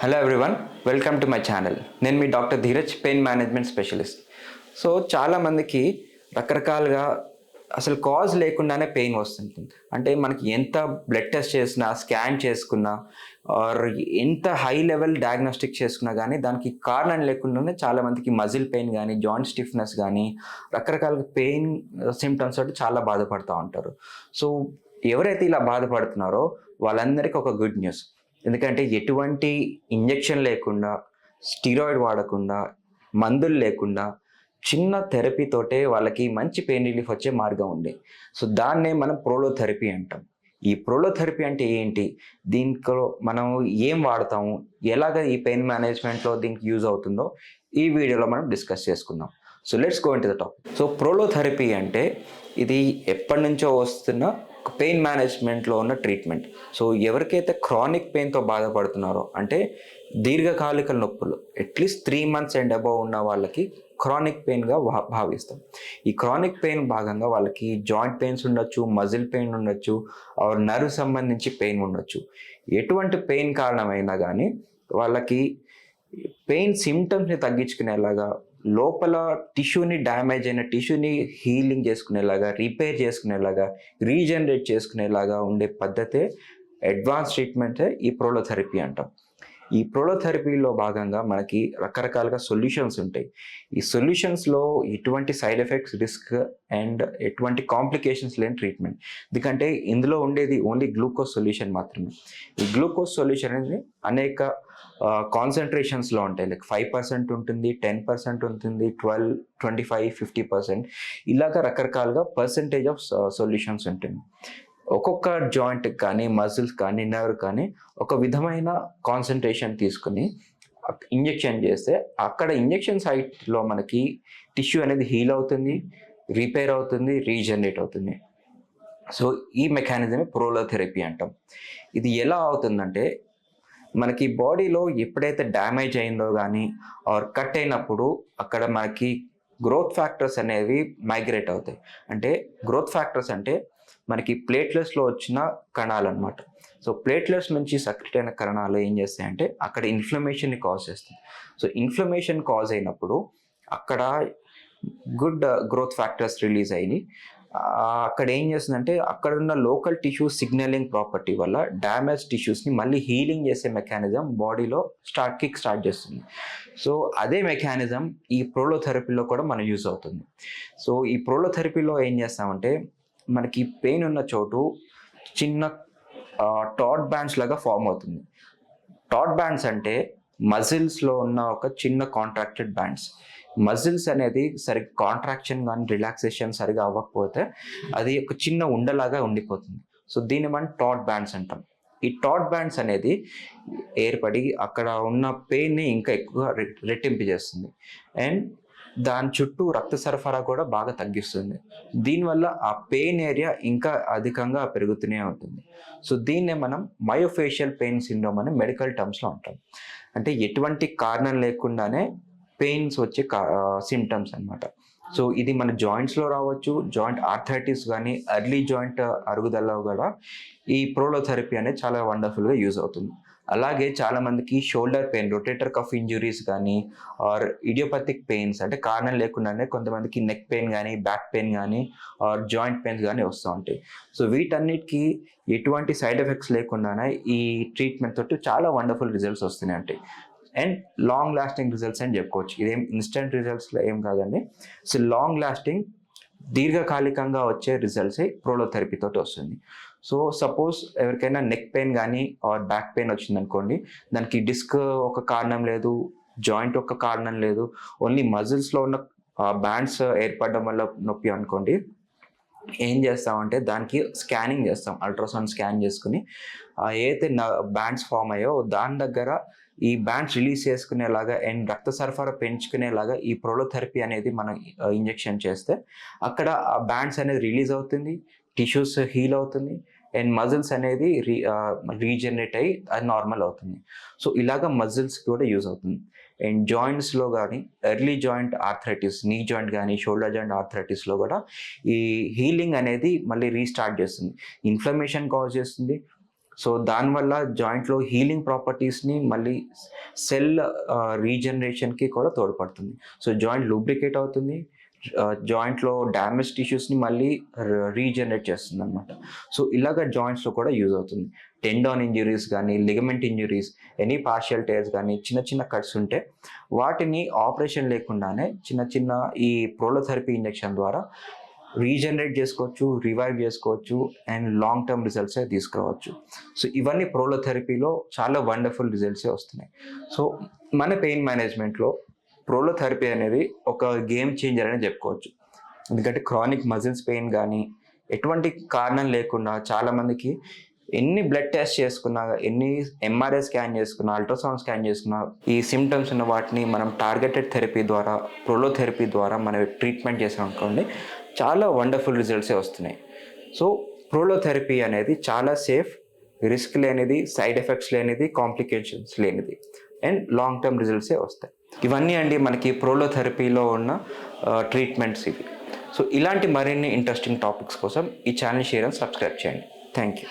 Hello everyone welcome to my channel నేను మీ doctor Dheeraj pain management specialist. So చాలామందికి రకరకాలుగా అసలు కాజ్ లేకుండానే పెయిన్ వస్తుంటుంది. అంటే మనకి ఎంత బ్లడ్ టెస్ట్ చేసినా స్కాన్ చేసుకున్నా ఆర్ ఎంత హై లెవెల్ డయాగ్నోస్టిక్ చేసుకున్నా కానీ దానికి కారణం లేకుండానే చాలామందికి మజిల్ పెయిన్ కానీ జాయింట్ స్టిఫ్నెస్ కానీ రకరకాల పెయిన్ సిమ్టమ్స్ తోటి చాలా బాధపడుతూ ఉంటారు. సో ఎవరైతే ఇలా బాధపడుతున్నారో వాళ్ళందరికీ ఒక గుడ్ న్యూస్. ఎందుకంటే ఎటువంటి ఇంజెక్షన్ లేకుండా స్టీరాయిడ్ వాడకుండా మందులు లేకుండా చిన్న థెరపీతోటే వాళ్ళకి మంచి పెయిన్ రిలీఫ్ వచ్చే మార్గం ఉంది. సో దాన్నే మనం ప్రోలోథెరపీ అంటాం. ఈ ప్రోలోథెరపీ అంటే ఏంటి? దీంట్లో మనం ఏం వాడతాము? ఎలాగ ఈ పెయిన్ మేనేజ్మెంట్లో దీనికి యూజ్ అవుతుందో ఈ వీడియోలో మనం డిస్కస్ చేసుకుందాం. So let's go into the top so prolotherapy అంటే ఇది ఎప్పటి నుంచో వస్తున్న పెయిన్ మేనేజ్మెంట్లో ఉన్న ట్రీట్మెంట్. సో ఎవరికైతే క్రానిక్ పెయిన్తో బాధపడుతున్నారో అంటే దీర్ఘకాలిక నొప్పులు at least three months and above ఉన్న వాళ్ళకి క్రానిక్ పెయిన్గా భావిస్తాం. ఈ క్రానిక్ పెయిన్ భాగంగా వాళ్ళకి జాయింట్ పెయిన్స్ ఉండొచ్చు మజిల్ పెయిన్ ఉండొచ్చు ఆర్ నర్వ్ సంబంధించి పెయిన్ ఉండొచ్చు. ఎటువంటి పెయిన్ కారణమైనా కానీ వాళ్ళకి పెయిన్ సిమ్టమ్స్ని తగ్గించుకునేలాగా లోపల టిష్యూని డ్యామేజ్ అయిన టిష్యూని హీలింగ్ చేసుకునేలాగా రిపేర్ చేసుకునేలాగా రీజనరేట్ చేసుకునేలాగా ఉండే పద్ధతే అడ్వాన్స్ ట్రీట్మెంటే ఈ ప్రోలోథెరపీ అంటాం. ఈ ప్రోలోథెరపీలో భాగంగా మనకి రకరకాలుగా సొల్యూషన్స్ ఉంటాయి. ఈ సొల్యూషన్స్లో ఎటువంటి సైడ్ ఎఫెక్ట్స్ రిస్క్ అండ్ ఎటువంటి కాంప్లికేషన్స్ లేని ట్రీట్మెంట్. ఎందుకంటే ఇందులో ఉండేది ఓన్లీ గ్లూకోజ్ సొల్యూషన్ మాత్రమే. ఈ గ్లూకోజ్ సొల్యూషన్ అనేది అనేక కాన్సన్ట్రేషన్స్లో ఉంటాయి. లైక్ ఫైవ్ పర్సెంట్ ఉంటుంది టెన్ పర్సెంట్ ఉంటుంది twelve twenty five fifty percent. ఇలాగ రకరకాలుగా పర్సంటేజ్ ఆఫ్ సొల్యూషన్స్ ఉంటుంది. ఒక్కొక్క జాయింట్ కానీ మజిల్స్ కానీ నర్వ్ కానీ ఒక విధమైన కాన్సన్ట్రేషన్ తీసుకుని ఇంజెక్షన్ చేస్తే అక్కడ ఇంజెక్షన్ సైట్లో మనకి టిష్యూ అనేది హీల్ అవుతుంది రిపేర్ అవుతుంది రీజనరేట్ అవుతుంది. సో ఈ మెకానిజమే ప్రోలోథెరపీ అంటాం. ఇది ఎలా అవుతుందంటే మనకి బాడీలో ఎప్పుడైతే డ్యామేజ్ అయిందో కానీ ఆర్ కట్ అయినప్పుడు అక్కడ మనకి గ్రోత్ ఫ్యాక్టర్స్ అనేవి మైగ్రేట్ అవుతాయి. అంటే గ్రోత్ ఫ్యాక్టర్స్ అంటే మనకి ప్లేట్లెస్లో వచ్చిన కణాలు అనమాట సో ప్లేట్లెట్స్ నుంచి సక్రిట్ అయిన కణాలు ఏం చేస్తాయంటే అక్కడ ఇన్ఫ్లమేషన్ని కాజ్ చేస్తుంది సో ఇన్ఫ్లమేషన్ కాజ్ అయినప్పుడు అక్కడ గుడ్ గ్రోత్ ఫ్యాక్టర్స్ రిలీజ్ అయ్యి అక్కడ ఏం చేస్తుందంటే అక్కడ ఉన్న లోకల్ టిష్యూ సిగ్నలింగ్ ప్రాపర్టీ వల్ల డ్యామేజ్ టిష్యూస్ని మళ్ళీ హీలింగ్ చేసే మెకానిజం బాడీలో స్టార్ట్ కిక్ స్టార్ట్ చేస్తుంది. సో అదే మెకానిజం ఈ ప్రోలోథెరపీలో కూడా మనం యూజ్ అవుతుంది. సో ఈ ప్రోలోథెరపీలో ఏం చేస్తామంటే మనకి పెయిన్ ఉన్న చోటు చిన్న టాట్ బ్యాండ్స్ లాగా ఫామ్ అవుతుంది. టాట్ బ్యాండ్స్ అంటే మజిల్స్లో ఉన్న ఒక చిన్న కాంట్రాక్టెడ్ బ్యాండ్స్ మజిల్స్ అనేది సరిగ్గా కాంట్రాక్షన్ కానీ రిలాక్సేషన్ సరిగా అవ్వకపోతే అది ఒక చిన్న ఉండలాగా ఉండిపోతుంది. సో దీన్ని మనం టాట్ బ్యాండ్స్ అంటాం. ఈ టాట్ బ్యాండ్స్ అనేది ఏర్పడి అక్కడ ఉన్న పెయిన్ని ఇంకా ఎక్కువ రెట్టింపు చేస్తుంది. అండ్ దాని చుట్టూ రక్త సరఫరా కూడా బాగా తగ్గిస్తుంది. దీనివల్ల ఆ పెయిన్ ఏరియా ఇంకా అధికంగా పెరుగుతూనే ఉంటుంది. సో దీన్నే మనం మయోఫేషియల్ పెయిన్ సిండ్రోమ్ అని మెడికల్ టర్మ్స్లో అంటాం. అంటే ఎటువంటి కారణం లేకుండానే పెయిన్స్ వచ్చే సిమ్టమ్స్ అనమాట సో ఇది మన జాయింట్స్లో రావచ్చు జాయింట్ ఆర్థరైటిస్ కానీ అర్లీ జాయింట్ అరుగుదలలో కూడా ఈ ప్రోలోథెరపీ అనేది చాలా వండర్ఫుల్గా యూజ్ అవుతుంది. అలాగే చాలా మందికి shoulder pain rotator cuff injuries కానీ ఆర్ ఇడియోపతిక్ పెయిన్స్ అంటే కారణం లేకుండానే కొంతమందికి నెక్ పెయిన్ కానీ బ్యాక్ పెయిన్ కానీ ఆర్ జాయింట్ పెయిన్స్ కానీ వస్తూ ఉంటాయి. సో వీటన్నిటికీ ఎటువంటి సైడ్ ఎఫెక్ట్స్ లేకుండానే ఈ ట్రీట్మెంట్ తోటి చాలా వండర్ఫుల్ రిజల్ట్స్ వస్తున్నాయి ఉంటాయి అండ్ లాంగ్ లాస్టింగ్ రిజల్ట్స్ అని చెప్పుకోవచ్చు. ఇదేం ఇన్స్టెంట్ రిజల్ట్స్లో ఏం కాదండి. సో లాంగ్ లాస్టింగ్ దీర్ఘకాలికంగా వచ్చే రిజల్ట్సే ప్రోలోథెరపీ తోటి వస్తుంది. సో సపోజ్ ఎవరికైనా నెక్ పెయిన్ కానీ ఆర్ బ్యాక్ పెయిన్ వచ్చింది అనుకోండి దానికి డిస్క్ ఒక కారణం లేదు జాయింట్ ఒక కారణం లేదు ఓన్లీ మజిల్స్లో ఉన్న బ్యాండ్స్ ఏర్పడడం వల్ల నొప్పి అనుకోండి ఏం చేస్తామంటే దానికి స్కానింగ్ చేస్తాం అల్ట్రాసౌండ్ స్కాన్ చేసుకుని ఏదైతే బ్యాండ్స్ ఫామ్ అయ్యో దాని దగ్గర ఈ బ్యాండ్స్ రిలీజ్ చేసుకునేలాగా అండ్ రక్త సరఫరా పెంచుకునేలాగా ఈ ప్రోలోథెరపీ అనేది మనం ఇంజెక్షన్ చేస్తే అక్కడ ఆ బ్యాండ్స్ అనేది రిలీజ్ అవుతుంది టిష్యూస్ హీల్ అవుతుంది అండ్ మజిల్స్ అనేది రీ రీజనరేట్ అయ్యి అది నార్మల్ అవుతుంది. సో ఇలాగ మజిల్స్ కూడా యూజ్ అవుతుంది. అండ్ జాయింట్స్లో కానీ early joint arthritis knee joint కానీ షోల్డర్ జాయింట్ ఆర్థరైటిస్లో కూడా ఈ హీలింగ్ అనేది మళ్ళీ రీస్టార్ట్ చేస్తుంది. ఇన్ఫ్లమేషన్ కాజ్ చేస్తుంది సో దానివల్ల జాయింట్లో హీలింగ్ ప్రాపర్టీస్ని మళ్ళీ సెల్ రీజనరేషన్కి కూడా తోడ్పడుతుంది. సో జాయింట్ లూబ్రికేట్ అవుతుంది. జాయింట్లో డ్యామేజ్ టిష్యూస్ని మళ్ళీ రీజనరేట్ చేస్తుంది అనమాట సో ఇలాగ జాయింట్స్లో కూడా యూజ్ అవుతుంది. టెండాన్ ఇంజురీస్ కానీ ligament injuries any partial tears కానీ చిన్న చిన్న కట్స్ ఉంటే వాటిని ఆపరేషన్ లేకుండానే చిన్న చిన్న ఈ ప్రోలోథెరపీ ఇంజెక్షన్ ద్వారా రీజనరేట్ చేసుకోవచ్చు రివైవ్ చేసుకోవచ్చు అండ్ లాంగ్ టర్మ్ రిజల్ట్సే తీసుకురావచ్చు సో ఇవన్నీ ప్రోలోథెరపీలో చాలా వండర్ఫుల్ రిజల్ట్సే వస్తున్నాయి. సో మన పెయిన్ మేనేజ్మెంట్లో ప్రోలోథెరపీ అనేది ఒక గేమ్ చేంజర్ అని చెప్పుకోవచ్చు. ఎందుకంటే క్రానిక్ మజిల్స్ పెయిన్ కానీ ఎటువంటి కారణం లేకుండా చాలామందికి ఎన్ని బ్లడ్ టెస్ట్ చేసుకున్నా ఎన్ని ఎంఆర్ఐ స్కాన్ చేసుకున్నా అల్ట్రాసౌండ్ స్కాన్ చేసుకున్నా ఈ సిమ్టమ్స్ ఉన్న వాటిని మనం టార్గెటెడ్ థెరపీ ద్వారా ప్రోలోథెరపీ ద్వారా మనం ట్రీట్మెంట్ చేసాం అనుకోండి చాలా వండర్ఫుల్ రిజల్ట్సే వస్తున్నాయి. సో ప్రోలోథెరపీ అనేది చాలా సేఫ్ రిస్క్ లేనిది సైడ్ ఎఫెక్ట్స్ లేనిది కాంప్లికేషన్స్ లేనిది అండ్ లాంగ్ టర్మ్ రిజల్ట్సే వస్తాయి. ఇవన్నీ అండి మనకి ప్రోలోథెరపీలో ఉన్న ట్రీట్మెంట్స్ ఇవి. సో ఇలాంటి మరిన్ని ఇంట్రెస్టింగ్ టాపిక్స్ కోసం ఈ ఛానల్ షేర్ అండ్ సబ్స్క్రైబ్ చేయండి. Thank you